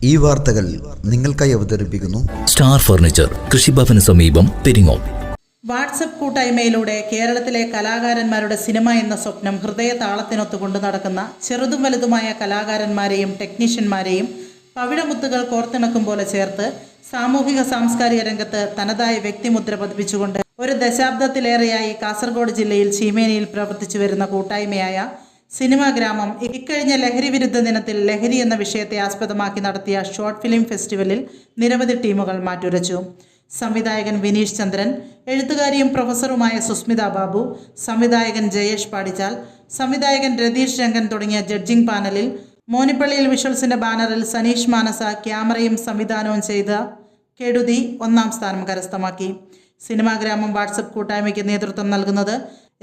ഈ വാർത്തകൾ നിങ്ങൾക്കായി അവതരിപ്പിക്കുന്നു സ്റ്റാർ ഫർണിച്ചർ കൃഷിഭവന് സമീപം പെരിങ്ങോം വാട്സപ്പ് കൂട്ടായ്മയിലൂടെ കേരളത്തിലെ കലാകാരന്മാരുടെ സിനിമ എന്ന സ്വപ്നം ഹൃദയ താളത്തിനൊത്ത് കൊണ്ടു നടക്കുന്ന ചെറുതും വലുതുമായ കലാകാരന്മാരെയും ടെക്നീഷ്യന്മാരെയും പവിഴമുത്തുകൾ കോർത്തിണക്കും പോലെ ചേർത്ത് സാമൂഹിക സാംസ്കാരിക രംഗത്ത് തനതായ വ്യക്തിമുദ്ര പതിപ്പിച്ചുകൊണ്ട് ഒരു ദശാബ്ദത്തിലേറെയായി കാസർഗോഡ് ജില്ലയിൽ ചീമേനിയിൽ പ്രവർത്തിച്ചു വരുന്ന കൂട്ടായ്മയായ സിനിമാ ഗ്രാമം ഇക്കഴിഞ്ഞ ലഹരി വിരുദ്ധ ദിനത്തിൽ ലഹരി എന്ന വിഷയത്തെ ആസ്പദമാക്കി നടത്തിയ ഷോർട്ട് ഫിലിം ഫെസ്റ്റിവലിൽ നിരവധി ടീമുകൾ മാറ്റുരച്ചു. സംവിധായകൻ വിനീഷ് ചന്ദ്രൻ എഴുത്തുകാരിയും പ്രൊഫസറുമായ സുസ്മിത ബാബു സംവിധായകൻ ജയേഷ് പാടിച്ചാൽ സംവിധായകൻ രതീഷ് രംഗൻ തുടങ്ങിയ ജഡ്ജിംഗ് പാനലിൽ മോനിപ്പള്ളിയിൽ വിഷ്വൽസിന്റെ ബാനറിൽ സനീഷ് മാനസ ക്യാമറയും സംവിധാനവും ചെയ്ത കെടുതി ഒന്നാം സ്ഥാനം കരസ്ഥമാക്കി. സിനിമാ ഗ്രാമം വാട്സപ്പ് കൂട്ടായ്മയ്ക്ക് നേതൃത്വം നൽകുന്നത്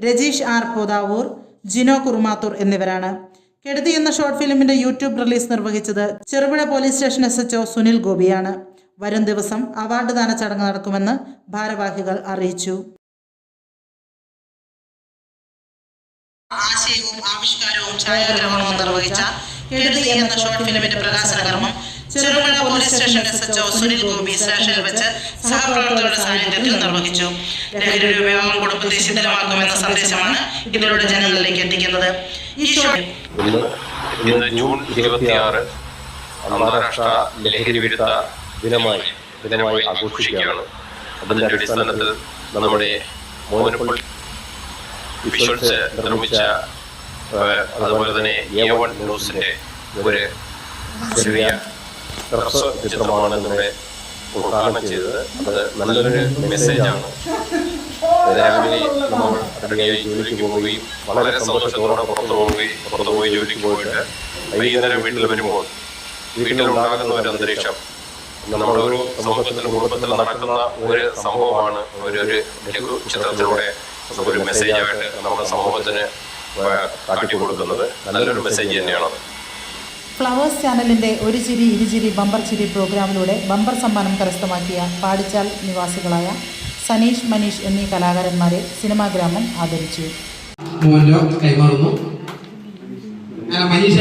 രജീഷ് ആർ പോതാവൂർ ജിനോ കുറുമാത്തൂർ എന്നിവരാണ്. കെടുതി എന്ന ഷോർട്ട് ഫിലിമിന്റെ യൂട്യൂബ് റിലീസ് നിർവഹിച്ചത് Cherupuzha police station S HO Sunil ഗോപിയാണ്. വരും ദിവസം അവാർഡ് ദാന ചടങ്ങ് നടക്കുമെന്ന് ഭാരവാഹികൾ അറിയിച്ചു. ആശയവും ആവിഷ്കാരവും ഛായാഗ്രഹണവും നിർവഹിച്ച കെടുതി എന്ന ഷോർട്ട് ഫിലിമിന്റെ പ്രകാശന കർമ്മം. Cherupuzha police station S HO Sunil Gopi സ്റ്റേഷനിൽ വെച്ച് സഹപ്രവർത്തകരുടെ സാന്നിധ്യത്തിൽ നിർവഹിച്ചു. ലഹരിയുടെ ഉപയോഗം കുടുംബത്തെ ശിഥിലമാക്കുമെന്ന സന്ദേശമാണ് ഇതിലൂടെ ജനങ്ങളിലേക്ക് എത്തിക്കുന്നത്. ഈ ഷോർട്ട് ഇന്ന് ജൂൺ ഇരുപത്തിയാറ് അന്താരാഷ്ട്ര ലഹരി വിരുദ്ധ ദിനമായി ദിനമായി ആഘോഷിക്കുകയാണ്. അതിന്റെ അടിസ്ഥാനത്തിൽ നമ്മുടെ മോനപ്പള്ളി വിഷ്വൽസ് നിർമ്മിച്ച അതുപോലെ തന്നെ എ വൺ ന്യൂസിന്റെ ഒരു ചെറിയ ഹ്രസ്വ ചിത്രമാണ് ഇവിടെ ഉദ്ഘാടനം ചെയ്തത്. അത് നല്ലൊരു മെസ്സേജാണ് രാവിലെ നമ്മൾ റെഡിയായി ജോലിക്ക് പോവുകയും വളരെ സന്തോഷത്തോടെ പുറത്തു പോവുകയും പുറത്തു പോയി ജോലിക്ക് പോയിട്ട് വൈകുന്നേരം വീട്ടിൽ വരുമ്പോൾ വീട്ടിലുണ്ടാകുന്ന ഒരു അന്തരീക്ഷം നമ്മുടെ ഒരു സമൂഹത്തിൽ കുടുംബത്തിൽ നടക്കുന്ന ഒരു സംഭവമാണ് ഒരു ഒരു ലഘു ചിത്രത്തിലൂടെ ഒരു മെസ്സേജായിട്ട് നമ്മുടെ സമൂഹത്തിന് കാട്ടി കൊടുക്കുന്നത്. നല്ലൊരു മെസ്സേജ് തന്നെയാണ്. ഫ്ലവേഴ്സ് ചാനലിന്റെ ഒരു ചിരി ഇരുചിരി ബമ്പർ ചിരി പ്രോഗ്രാമിലൂടെ ബമ്പർ സമ്മാനം കരസ്ഥമാക്കിയ പാടിച്ചാൽ നിവാസികളായ സനീഷ് മനീഷ് എന്നീ കലാകാരന്മാരെ സിനിമാ ഗ്രാമം ആദരിച്ചു. കൈമാറുന്നു. മനീഷ്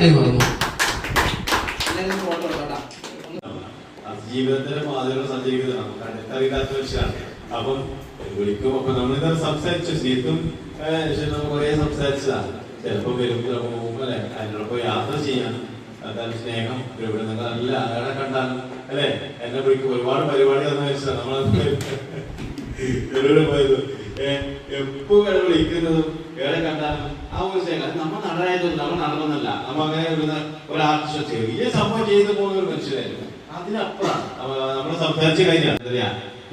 കൈമാറുന്നു. ജീവിതത്തിന്റെ മാതൃക സഞ്ചരിക്കുന്നതാണ് കണ്ടിട്ടറിയാത്ത വിഷയമാണ്. അപ്പം വിളിക്കും അപ്പൊ നമ്മളിത് സംസാരിച്ചു ശരിക്കും ഏഹ്, കുറേ സംസാരിച്ചതാണ് ചിലപ്പോൾ വരും ചിലപ്പോൾ പോകുമ്പോൾ പോകും അല്ലെ? അതിനോടൊപ്പം യാത്ര ചെയ്യാൻ അതാണ് സ്നേഹം ഇവിടെ നിങ്ങൾ നല്ല ആളെ കണ്ടാൽ അല്ലെ? എന്നെ വിളിക്കും. ഒരുപാട് പരിപാടി തന്ന വെച്ചാൽ നമ്മൾ എവിടെ പോയത്. എപ്പോ കട വിളിക്കുന്നതും ഏറെ കണ്ടാലും ആ ഒരു സ്നേഹം. അത് നമ്മൾ നടനായതൊന്നും നമ്മൾ നടന്നല്ല നമ്മൾ അങ്ങനെ ഒരു ഒരു ആർട്ടിസ്റ്റ് ചെറിയ സംഭവം ചെയ്തു പോകുന്ന ഒരു മനുഷ്യരായിരുന്നു. അതിനപ്പുറം നമ്മൾ സംസാരിച്ചു കഴിഞ്ഞാൽ എന്താ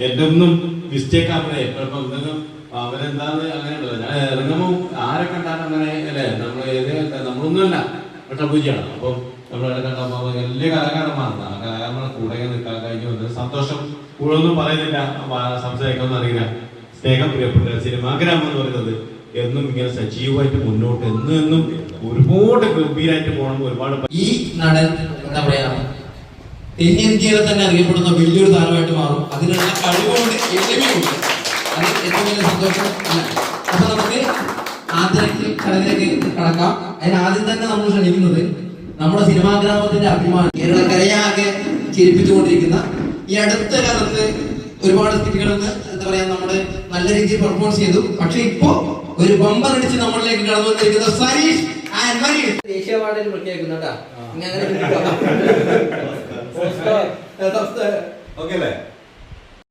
എന്റെ ഒന്നും മിസ്റ്റേക്ക് ആവണേ ഇപ്പം എന്തെങ്കിലും അവരെന്താന്ന് അങ്ങനെ ഉണ്ടല്ലോ ഞാൻ ഇറങ്ങുമ്പോൾ ആരെ കണ്ടാലും അങ്ങനെ അല്ലേ? നമ്മൾ ഏത് നമ്മളൊന്നുമല്ല പൂജയാണ്. അപ്പം നമ്മളെ കണ്ടപ്പോൾ വലിയ കലാകാരന്മാരാണ് ആ കലാകാരന്മാരുടെ കൂടെ നിൽക്കാൻ കഴിഞ്ഞു. വന്നത് സന്തോഷം. കൂടുതലൊന്നും പറയുന്നില്ല. സംസാരിക്കാമെന്ന് അറിയില്ല. സ്നേഹം പ്രിയപ്പെട്ട സിനിമാഗ്രാമം എന്ന് പറയുന്നത് എന്നും ഇങ്ങനെ സജീവമായിട്ട് മുന്നോട്ട് എന്നും എന്നും ഒരുപാട് ഗംഭീരമായിട്ട് പോകണം ഒരുപാട് ഈ നടൻ എന്താ പറയാ തെന്നിന്ത്യയിലെ തന്നെ അറിയപ്പെടുന്ന വലിയൊരു താരമായിട്ട് മാറും. അതിനുള്ള കഴിവുകൊണ്ട് എളിമയുണ്ട്. അത് ഏറ്റവും വലിയ സന്തോഷം. അപ്പൊ നമുക്ക് ആദ്യത്തെ കടലിലേക്ക് കടക്കാം. അതിന് ആദ്യം തന്നെ നമ്മൾ ക്ഷണിക്കുന്നത് നമ്മുടെ സിനിമാ ഗ്രാമത്തിന്റെ അഭിമാനം. കേരളക്കരയാകെ ചിരിപ്പിച്ചുകൊണ്ടിരിക്കുന്ന ഈ അടുത്ത കാലത്ത് ഒരുപാട് സ്ഥിതികളെന്ന് എന്താ പറയാ നമ്മൾ നല്ല രീതിയിൽ പെർഫോംസ് ചെയ്തു. പക്ഷെ ഇപ്പോ ഒരു ബമ്പർ അടിച്ച് നമ്മളിലേക്ക് കടന്നുകൊണ്ടിരിക്കുന്ന സരീഷ് ആൻഡ് മരീഷ്. ദേശീയ അവാർഡിൽ പ്രഖ്യാപിക്കുന്നുണ്ടാ അങ്ങനെ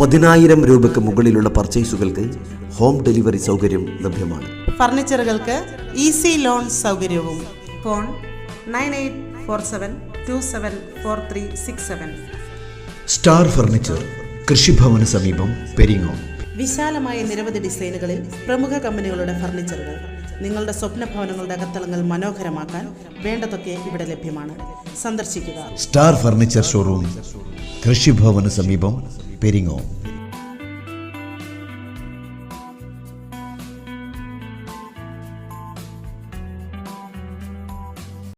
പതിനായിരം രൂപയ്ക്ക് മുകളിലുള്ള പർച്ചേസുകൾക്ക് ഹോം ഡെലിവറി സൗകര്യം ലഭ്യമാണ്. ഫർണിച്ചറുകൾക്ക് ഈസി ലോൺ സൗകര്യവും. Phone nine eight four seven two seven four three six seven. Star furniture കൃഷിഭവന് സമീപം പെരിങ്ങോം. വിശാലമായ നിരവധി ഡിസൈനുകളിൽ പ്രമുഖ കമ്പനികളുടെ ഫർണിച്ചറുകൾ. നിങ്ങളുടെ സ്വപ്ന ഭവനങ്ങളുടെ അകത്തളങ്ങൾ മനോഹരമാക്കാൻ വേണ്ടതൊക്കെ ഇവിടെ ലഭ്യമാണ്. സന്ദർശിക്കുക. സ്റ്റാർ ഫർണിച്ചർ ഷോറൂം കൃഷിഭവന് സമീപം പെരിങ്ങോം.